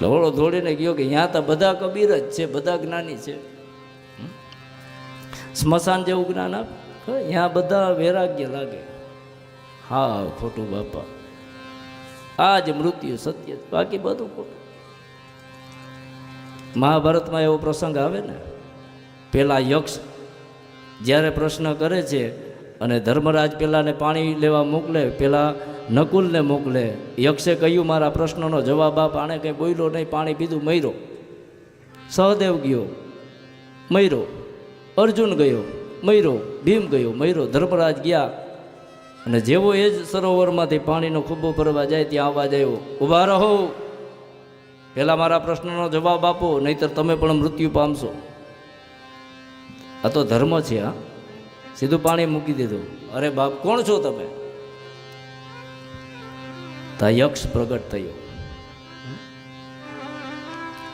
લવડો દોડીને ગયો કે ત્યાં તો બધા કબીર જ છે, બધા જ્ઞાની છે. સ્મશાન જેવું જ્ઞાન આપ? ત્યાં બધા વૈરાગ્ય લાગે. હા, ખોટું બાપા. આ જ મૃત્યુ સત્ય. બાકી બધું ખોટું. મહાભારતમાં એવો પ્રસંગ આવે ને. પેલા યક્ષ જ્યારે પ્રશ્ન કરે છે અને ધર્મરાજ પેલાને પાણી લેવા મોકલે, પેલા નકુલને મોકલે. યક્ષે કહ્યું, મારા પ્રશ્નનો જવાબ આપ. આણે કંઈ બોલ્યો નહીં, પાણી પીધું મયરો સહદેવ ગયો મયરો અર્જુન ગયો મયરો ભીમ ગયો મયરો ધર્મરાજ ગયા. અને જેવો એ જ સરોવરમાંથી પાણીનો ખૂબો ભરવા જાય, ત્યાં અવાજ આવ્યો, ઊભા રહો. પહેલાં મારા પ્રશ્નનો જવાબ આપો, નહીતર તમે પણ મૃત્યુ પામશો. આ તો ધર્મ છે, હા. સીધું પાણી મૂકી દીધું. અરે બાપ, કોણ છો તમે? યક્ષ પ્રગટ થયો.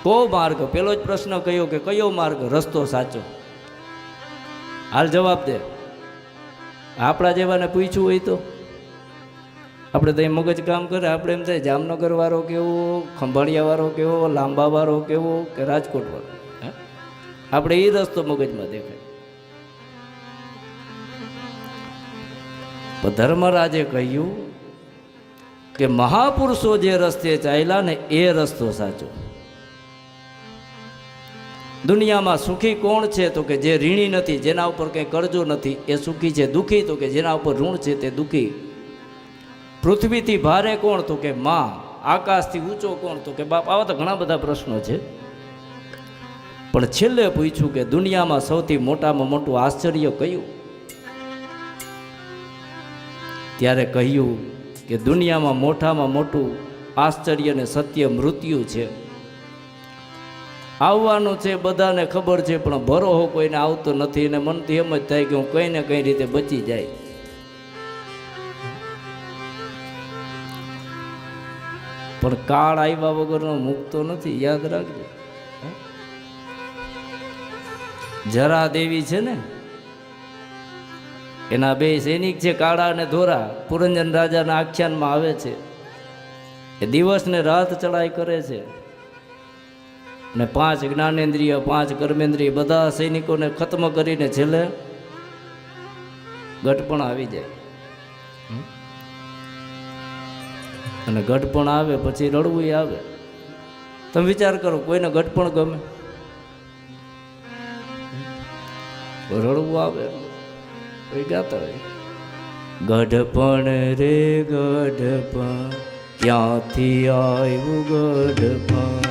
કો માર્ગ, પેલો જ પ્રશ્ન કયો કે કયો માર્ગ રસ્તો સાચો? હાલ જવાબ દે. આપણા જેવાને પૂછ્યું હોય તો. આપણે તો મગજ કામ કરે, આપણે એમ થાય જામનગર વાળો કેવો ખંભાળિયા વાળો કેવો લાંબા વાળો કેવો કે રાજકોટ વાળો? આપણે એ રસ્તો મગજમાં દેખાય. પણ ધર્મરાજે કહ્યું કે મહાપુરુષો જે રસ્તે ચાલ્યા ને એ રસ્તો સાચો. દુનિયામાં સુખી કોણ છે તો કે જે ઋણી નથી, જેના ઉપર કંઈ કરજો નથી, એ સુખી છે, દુઃખી તો કે જેના ઉપર ઋણ છે તે દુઃખી. પૃથ્વીથી ભારે કોણ તો કે માં, આકાશથી ઊંચો કોણ તો કે બાપ, આવા તો ઘણા બધા પ્રશ્નો છે. પણ છેલ્લે પૂછ્યું કે દુનિયામાં સૌથી મોટામાં મોટું આશ્ચર્ય કયું? ત્યારે કહ્યું કે દુનિયામાં મોટામાં મોટું આશ્ચર્ય ને સત્ય મૃત્યુ છે. આવવાનું છે બધાને ખબર છે, પણ ભરોહો કોઈને આવતો નથી અને મનથી એમ જ થાય કે હું કઈ ને કઈ રીતે બચી જાય. પણ કાળ આવ્યા વગરનો મુકતો નથી, યાદ રાખજો. જરા દેવી છે ને એના બે સૈનિક છે, કાળા અને ધોરા, પુરંજન રાજાના આખ્યાનમાં આવે છે. એ દિવસ ને રાત ચડાઈ કરે છે. અને પાંચ જ્ઞાનેન્દ્રિય, પાંચ કર્મેન્દ્રિય બધા સૈનિકોને ખત્મ કરીને છેલ્લે ગઢપણ આવી જાય. અને અને ગઢપણ આવે, પછી રડવું આવે. તમે વિચાર કરો, કોઈને ગઢપણ ગમે? રડવું આવે. ગાતા હોય. ગઢપણ રે ગઢપણ ક્યાંથી આવ્યું ગઢપણ?